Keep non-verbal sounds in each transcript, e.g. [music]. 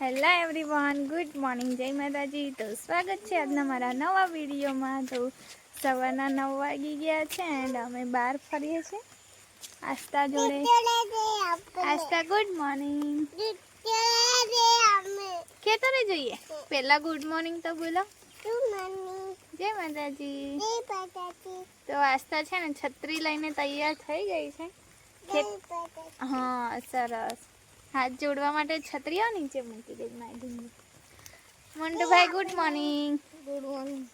Hello everyone good morning જય માતાજી. તો સ્વાગત છે આજના મારા નવા વિડીયોમાં. તો સવારના નવ વાગી ગયા છે એન્ડ અમે બહાર ફરીએ છીએ. આસ્થા જોડે. આસ્તા ગુડ મોર્નિંગ ખેતરે જઈએ. પહેલા ગુડ મોર્નિંગ તો બોલો. જય માતાજી. તો આસ્થા છે ને છત્રી લઈને તૈયાર થઈ ગઈ છે. હા સરસ. હાથ જોડવા માટે છત્રીઓ નીચે મૂકી દે મારી Mandubhai good morning good morning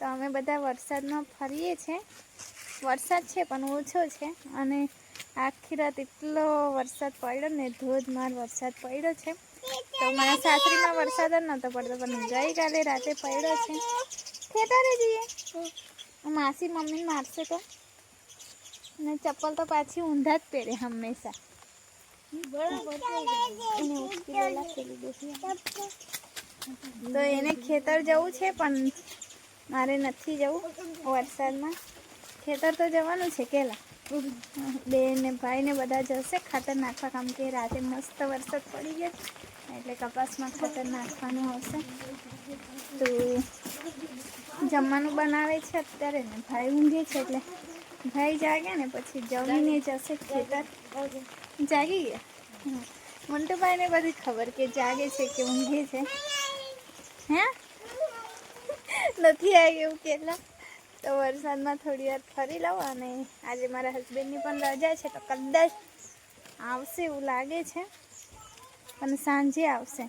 તો અમે બધા વરસાદમાં ફરીએ છીએ. વરસાદ છે પણ ઓછો છે. અને આખી રાત એટલો વરસાદ પડ્યો ને ધોધમાર વરસાદ પડ્યો છે. તો મારા સાસરીમાં વરસાદ જ નહોતો પડતો પણ ગઈકાલે રાતે પડ્યો છે. ખેતરે જઈએ. માસી મમ્મી મારશે તો? ને ચપ્પલ તો પાછી ઊંધા જ પહેરે હંમેશા એને ઉચકીને પેલી બેસી તો એને ખેતર જવું છે, પણ મારે નથી જવું વરસાદમાં. ખેતર તો જવાનું છે કેલા. બેન ને ભાઈ ને બધા જશે ખાતર નાખવા કામ કે રાતે મસ્ત વરસાદ પડી ગયો. એટલે કપાસમાં ખાતર નાખવાનું આવશે તો જમવાનું બનાવે છે અત્યારે ને. ભાઈ ઊંઘે છે એટલે. ભાઈ જાગે ને પછી જમીને જશે ખેતર. જાગી ગયા. મંટુભાઈને બધી ખબર કે જાગે છે કે ઊંઘે છે. હે? નથી આવી એવું કેટલા તો વરસાદમાં થોડી વાર ફરી લઉં અને આજે મારા હસબન્ડની પણ રજા છે તો કદાચ આવશે એવું લાગે છે. પણ સાંજે આવશે.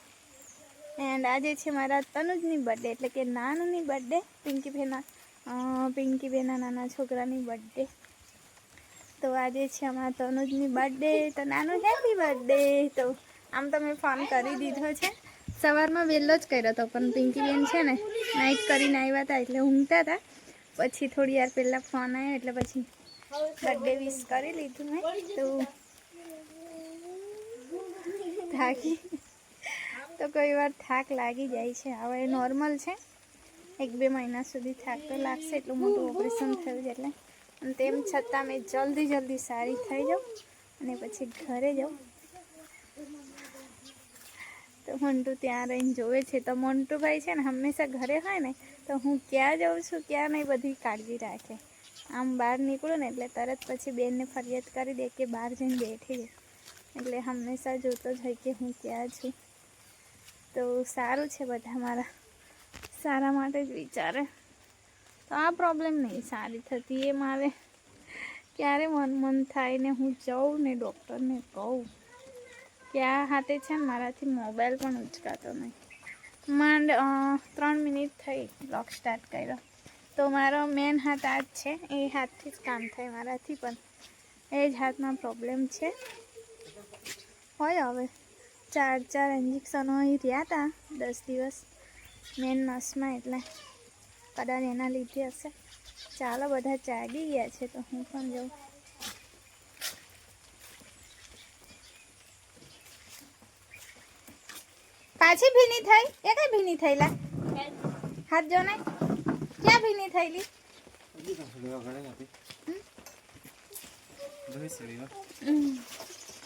એન્ડ આજે છે મારા તનુજની બર્થડે એટલે કે નાનુની બર્થડે પિંકી બેના પિંકી બેના નાના છોકરાની બર્થડે તો આજે છે અમારા તનુજની બર્થડે તો નાનું હેપી બર્થડે તો આમ તો મેં ફોન કરી દીધો છે. સવારમાં વહેલો જ કર્યો હતો પણ પિંકી બેન છે ને નાઇટ કરીને આવ્યા હતા એટલે ઊંઘતા હતા પછી થોડી વાર પહેલાં ફોન આવ્યો એટલે પછી બર્થડે વિશ કરી લીધું મેં. તો થાકી. તો કોઈ વાર થાક લાગી જાય છે. હવે નોર્મલ છે. એક બે મહિના સુધી થાક તો લાગશે, એટલું મોટું ઓપરેશન થયું છે એટલે. અને તેમ છતાં મેં જલ્દી જલ્દી સારી થઈ જાઉં અને પછી ઘરે જાઉં. તો મંટુ ત્યાં રહીને જોવે છે. તો મોન્ટુભાઈ છે ને હંમેશા ઘરે હોય ને, તો હું ક્યાં જાઉં છું, ક્યાં નહીં, બધી કાળજી રાખે. આમ બહાર નીકળું ને એટલે તરત પછી બેનને ફરિયાદ કરી દે કે બહાર જઈને બેઠી જાય એટલે હંમેશા જોતો જ હોય કે હું ક્યાં છું. તો સારું છે બધા મારા. સારા માટે જ વિચારે. તો આ પ્રોબ્લેમ નહીં, સારી થતી એ મારે. ક્યારે મન મન થાય ને હું જાઉં ને ડૉક્ટરને કહું. કે આ હાથે છે ને મારાથી મોબાઈલ પણ ઉચકાતો નહીં. માંડ ત્રણ મિનિટ થઈ લોક સ્ટાર્ટ કર્યો. તો મારો મેન હાથ આ જ છે, એ હાથથી જ કામ થાય મારાથી પણ. એ જ હાથમાં પ્રોબ્લેમ છે. હોય હવે. ચાર ચાર ઇન્જેક્શનો અહીં રહ્યા હતા દસ દિવસ. મેન નસમાં એટલે. કદાચ એના લીધે હશે. ચાલો બધા જાગી ગયા છે તો હું પણ જાઉં. પાછી ભીની થઈ? એ કઈ ભીની થયેલા? હાથ જો ને. ક્યાં ભીની થયેલી?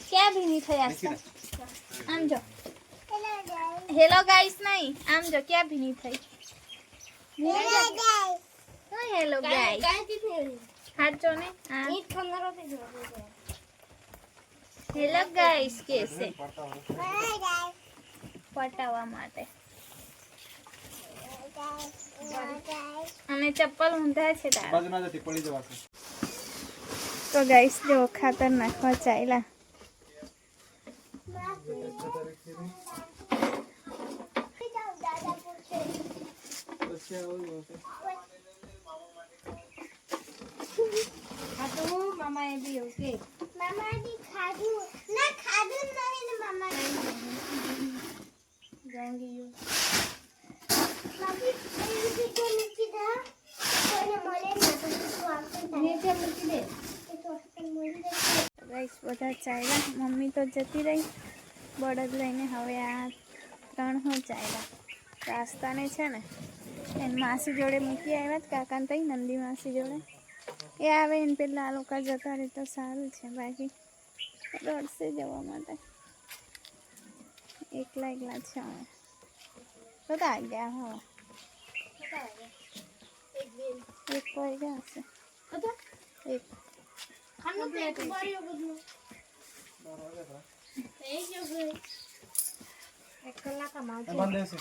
ક્યાં ભીની થઈ આમ જો. હેલો ગાઈસ નહીં. આમ જો, ક્યાં ભીની થઈ? હેલો ગાઈસ હાથ ને હેલો ગાઈસ કેસે? પટાવવા માટે. અને ચપ્પલ ઊંધા છે તારા. પડી જવાશે તો ગાઈસ જો ખાતર નાખવા ચાલ્યા. પછી આવું હશે. મામા એ બી ઓકે નીચે મૂકી જાંગી યુ બધા ચાલ્યા મમ્મી તો જતી રહી બળદ લઈને હવે આ ત્રણ હું ચાલ્યા રાસ્તાને છે ને એને માસી જોડે મૂકી આવ્યા જ કાકાને તઈ નંદી માસી જોડે. એ આવે એને પેલા આ લોકો જતા રહે તો સારું છે બાકી રડશે જવા માટે. એકલા એકલા છે અમે બધા ગયા હા. એક કોઈ ગયા હશે. એક. બંધ હશે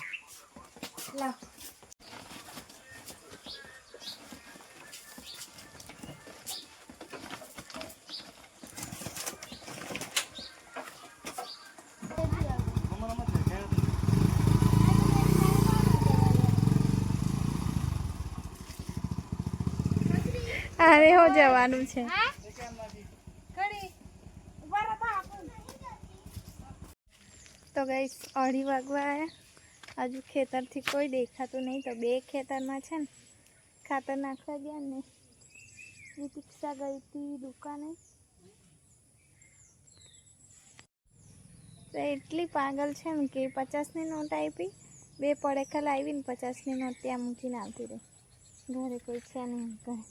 અરે હો? જવાનું છે તો ગઈ અઢી વાગવા આવ્યા. હજુ ખેતરથી કોઈ દેખાતું નહીં. તો બે ખેતરમાં છે ને ખાતર નાખવા ગયા ને. દીક્ષા ગઈ હતી દુકાને. તો એટલી પાગલ છે ને કે પચાસની નોટ આપી. બે પડેખા લાવીને પચાસની નોટ ત્યાં મૂકીને આવતી રહી. ઘરે કોઈ છે નહીં ઘરે.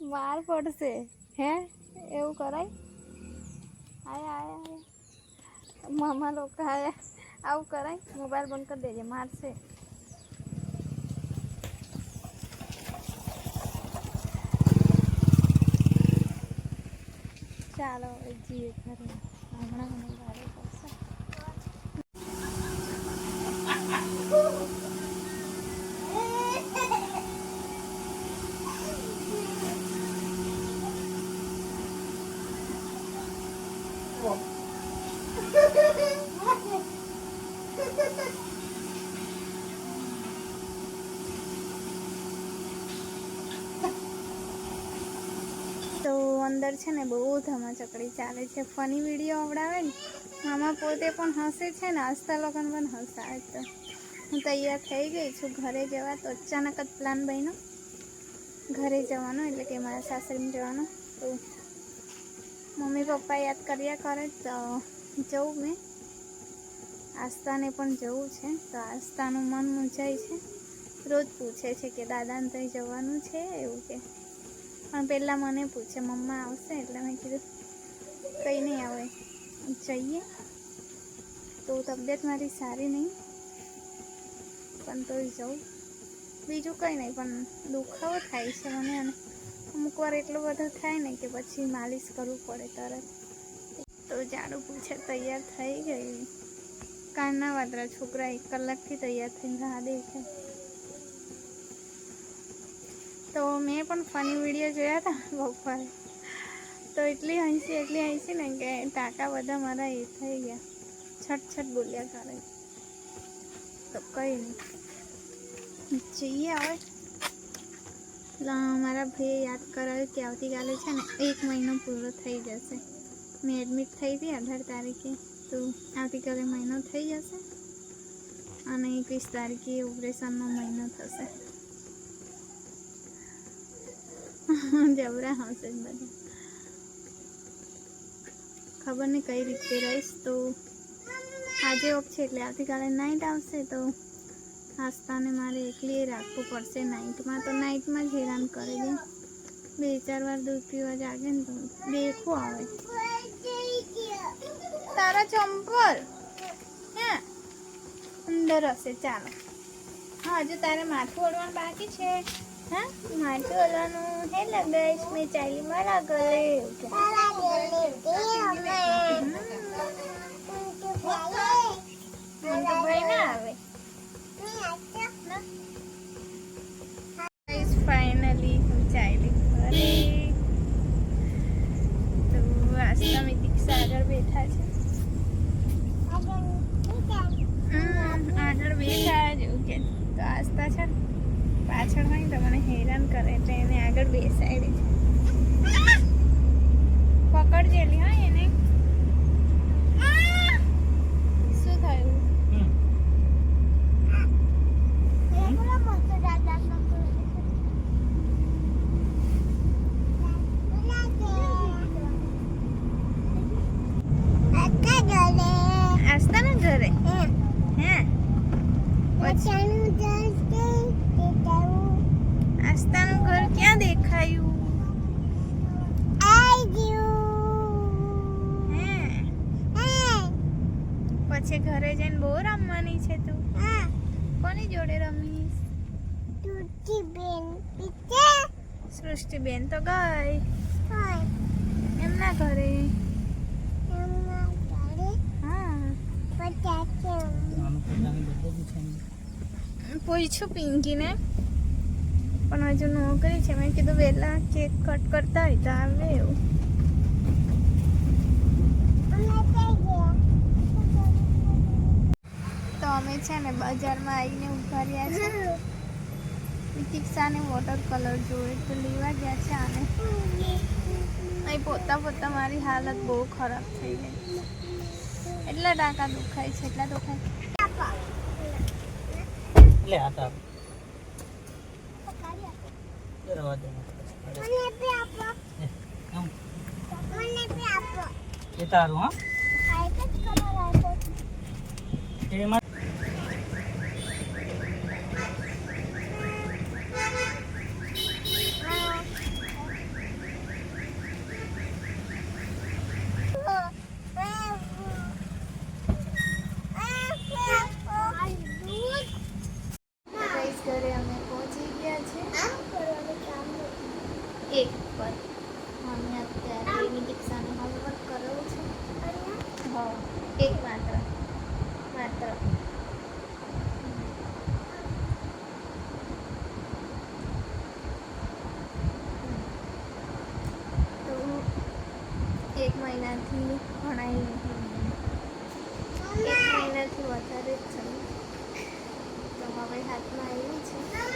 માર પડશે. હે? એવું કરાય? આયા આયા મામા લોકો આયા. આવું કરાય? મોબાઈલ બંધ કરી દેજે, મારશે. ચાલો જીએ ઘરે. હમણાં મને ગાડી પડશે તો અંદર છે ને બહુ ધમાચકડી ચાલે છે. ફની વીડિયો આવડાવે ને, મામા પોતે પણ હસે છે ને હસતા લોકોને પણ હસાવે તો હું તૈયાર થઈ ગઈ છું ઘરે જવા, તો અચાનક જ પ્લાન બન્યો. ઘરે જવાનો એટલે કે મારા સાસરીમાં જવાનો. તો મમ્મી પપ્પા યાદ કર્યા કરે તો જવું મેં. આસ્થાને પણ જવું છે, તો આસ્થાનું મન મૂંઝાય છે. રોજ પૂછે છે કે, દાદાને ત્યાં જવાનું છે? એવું કે. પણ પહેલાં મને પૂછે, મમ્મા આવશે? એટલે મેં કીધું, કંઈ નહીં આવે, જઈએ. તો તબિયત મારી સારી નહીં, પણ તોય જવું બીજું કંઈ નહીં, પણ દુખાવો થાય છે મને અને અમુક વાર એટલો બધો થાય ને કે પછી માલિશ કરવું પડે તરત. તો જાડું પૂછે, તૈયાર થઈ ગઈ? કાનના વાદરા છોકરા એક કલાકથી તૈયાર થઈને રાહ દેખે. તો મેં પણ ફની વીડિયો જોયા હતા બપોરે. તો એટલી હંસી એટલી હંસી ને કે ટાંકા બધા મારા એ થઈ ગયા. છટ છટ બોલ્યા કરે. તો કંઈ નહીં. જઈએ હવે. મારા ભાઈએ યાદ કરાવ્યું કે આવતીકાલે છે ને એક મહિનો પૂરો થઈ જશે. મેં એડમિટ થઈ હતી અઢાર તારીખે. તો આવતીકાલે મહિનો થઈ જશે. અને એકવીસ તારીખે ઓપરેશનનો મહિનો થશે. [laughs] જબરા હશે બધા. ખબર નહીં કઈ રીતે રહીશ તો. આજે ઓફ છે એટલે આવતીકાલે નાઇટ આવશે તો આસ્થાને મારે એકલી રાખવું પડશે. નાઇટમાં તો નાઇટમાં જ હેરાન કરે છે. બે ચાર વાર દૂધ પીવા જાગે ને તો દેખવું આવે. તારા ચંપલ? હે? અંદર હશે, ચાલો. હા, હજુ તારે માથું ઓળવાનું બાકી છે. હા માથું ઓળવાનું હે લગાઈશ મેં ચાલી મારા ગલે ભાઈ ના આવે ફાઇનલી હું ચાલી ઘરે તો આસ્તા મેં દીક્ષા આગળ બેઠા છે હમ, આગળ બેઠા જેવું કે તો આસ્તા છે ને પાછળ હોય ને તો મને હેરાન કરે એટલે એને આગળ બેસાડે છે પકડજેલી હા એને શું થયું આસ્તાના ઘરે હે પછી આસ્તાનું ઘર હે. પછી ઘરે જઈને બહુ રમવાની છે તું. કોની જોડે રમીશ? સૃષ્ટિબેન તો ગઈ. એમના ઘરે. હા. પૂછ્યું પિંકીને. પણ હજુ નોકરી છે. મેં કીધું વહેલા કેક કટ કરતા હોય તો આવે એવું. તો અમે છે ને બજારમાં આવીને ઊભા રહ્યા છે. તિક્ષાને વોટર કલર જોઈએ તો લેવા ગયા છે આને. અહીં પોતા પોતા મારી હાલત બહુ ખરાબ થઈ ગઈ. એટલા ટાંકા દુખાય છે, એટલા દુખાય. લે આપો તાર મને દે આપો. એ તારું હા? એમાં એક પર અમે અત્યારે એની દીક્ષાને હોમવર્ક કરાવું છે. હા. એક માત્ર માત્ર. તો એક મહિનાથી ભણાઈ નથી એક મહિનાથી વધારે જ છે. તો હવે હાથમાં આવ્યું છે.